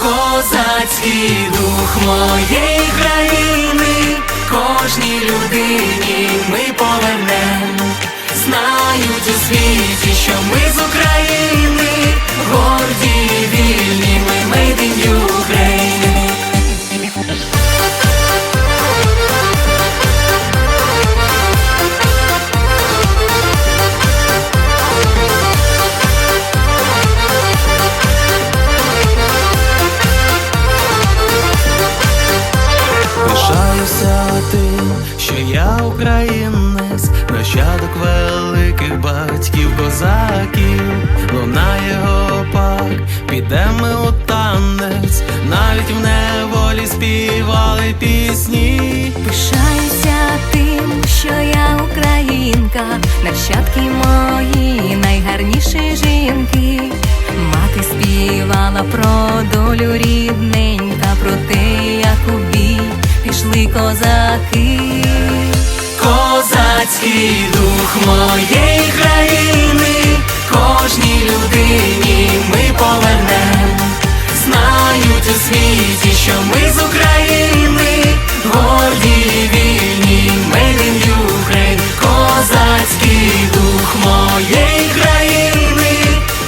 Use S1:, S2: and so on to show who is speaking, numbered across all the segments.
S1: Козацький дух моєї країни, кожній людині ми повернем. Знають у світі, що ми
S2: я українець, нащадок великих батьків козаків, лунає гопак, підемо у танець, навіть в неволі співали пісні.
S3: Пишаюся тим, що я українка, нащадки мої найгарніші жінки. Мати співала про долю рідненька, про те, як у бій пішли козаки.
S1: Козацький дух моєї країни, кожній людині ми повернем. Знають у світі, що ми з України, горді і вільні, in Ukraine. Козацький дух моєї країни,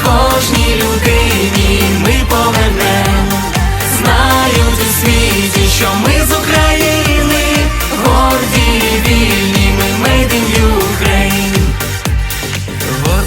S1: кожній людині ми повернем. Знають у світі, що ми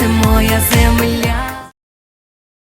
S3: це моя земля.